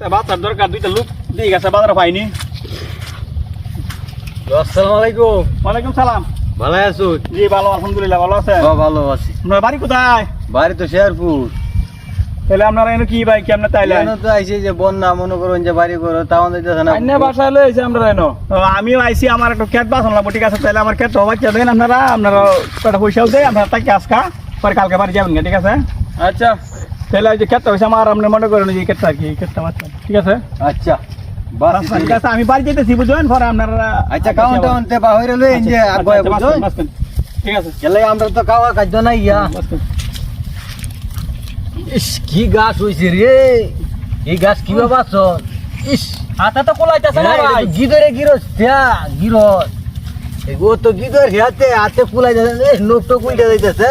তা বাচ্চার দরকার দুইটা লোক দিয়ে গেছে বাজারে পাইনি। আসসালামু আলাইকুম। ওয়ালাইকুম সালাম। ভালো আছো? জি ভালো আলহামদুলিল্লাহ ভালো আছেন? ভালো আছি। আপনার বাড়ি কোথায়? বাড়ি তো শেরপুর তাহলে আপনারা এনে কি ভাই কেমনে তাইলেন কেন তো আইছে যে বন্যা মনে করুন যে বাড়ি করো তাও দিতেছে না। আইনে বাসায় লইছে আমরা এনো। আমিও আইছি আমার একটা ক্ষেত বাসন লাগবো ঠিক আছে? তাহলে আমার ক্ষেত বাচ্চা দেন আপনারা আপনারা কটা পয়সাও দেয় আপনারা তাকে আজকা পরে কালকে বাড়ি যাবেন ঠিক আছে? আচ্ছা। তাহলে যে ক্ষেতটা হয়েছে আমার আপনি মনে করেন যে ক্ষেতটা আর কি ক্ষেতটা বাচ্চা ঠিক আছে? আচ্ছা আচ্ছা, ঠিক আছে আমি বাড়ি যেতেছি বুঝবেন পরে আপনারা আচ্ছা কাউন টাউন তে বাহিরে লই যে আচ্ছা, আগে আচ্ছা, বাসন। ঠিক আছে। গেলে আমরা তো খাওয়া নাই ইয়া। ইস কি গাছ হইছে রে? এই গাছ কি বাবা ইস হাতে তো কোলাইতেছে না ভাই। গিদরে গিরস থিয়া গিরস। তো গিদর হাতে কুলাই যাচ্ছে এ নোক তো কুইটা যাইতেছে।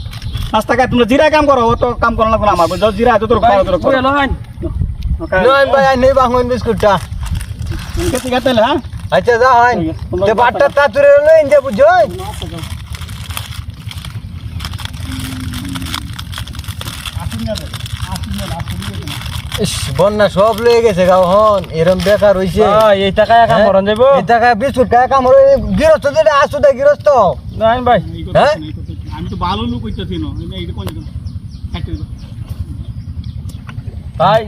খাই তোমরা জিরা কাম করো তো কাম করা লাগবে না আমার। বুঝছ জিরা তো তোর খাওয়া তোর? নয় ভাই নেই বাঙ্গন বিস্কুটটা ঠিক আছে হ্যাঁ? আচ্ছা যা হয় তে বাটটা তাতুরে ইস বন্যা সব লয়ে গেছে গাও হন। এরম বেকার হইছে। এই টাকায় কাম করন যাইবো? এই টাকা বিস্কুট টাকা কাম হলো গৃহস্থ যেটা আসু দে গৃহস্থ। নাই ভাই। হ্যাঁ? আমি তো ভালো লোক হইতেছি না। এইটা কোন ভাই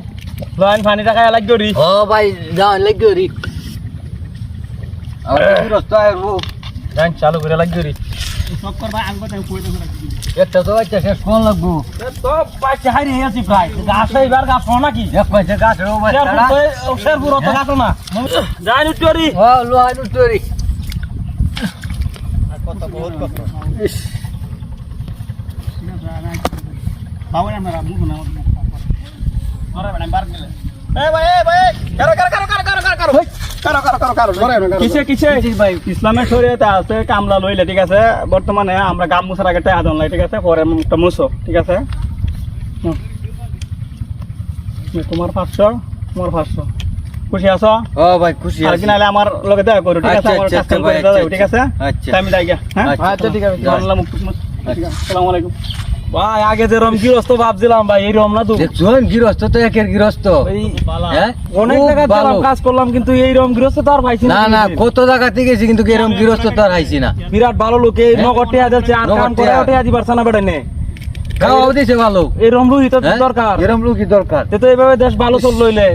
লয়ন ফানি টাকা লাগ গরি ও ভাই যাও লাগ গরি আর কি রাস্তা আর ও ডান চালু করে লাগ গরি সব কর ভাই আঙ্গতে কই দেব একটা బాబోయ్ అన్నారు అమ్ముకు ইসলামের শরীয়তে আছে কামলা লইলে ঠিক আছে বর্তমানে আমরা গাম মুসার আগে আদন লাই ঠিক আছে পরে একটা মুসো ঠিক আছে তোমার পাঁচশো তোমার পাঁচশো খুশি আছো ও ভাই খুশি আর কি নালে আমার লগে দেখা করো ঠিক আছে আমার কাছে করে দাও ঠিক আছে আচ্ছা আমি যাই গিয়া হ্যাঁ আচ্ছা ঠিক আছে আসসালামু আলাইকুম ভাই আগে যে রম গৃহস্থ ভাবছিলাম ভাই এই রম না তো? দেখছুন গৃহস্থ তো একের গৃহস্থ। হ্যাঁ? অনেক দিলাম কাজ করলাম কিন্তু গৃহস্থ তো আর পাইছি না। না কত জায়গাতে গেছি কিন্তু এরকম গৃহস্থ তো আর না। বিরাট ভালো লোক এই হ্যাঁ? নগর টিয়া যাচ্ছে আর কাম করে। টিয়া। দিবার না খাওয়াও দিছে ভালো। এই রম রুহি তো হ্যাঁ? দরকার। এরম দরকার। তে তো এইভাবে দেশ ভালো চল লইলে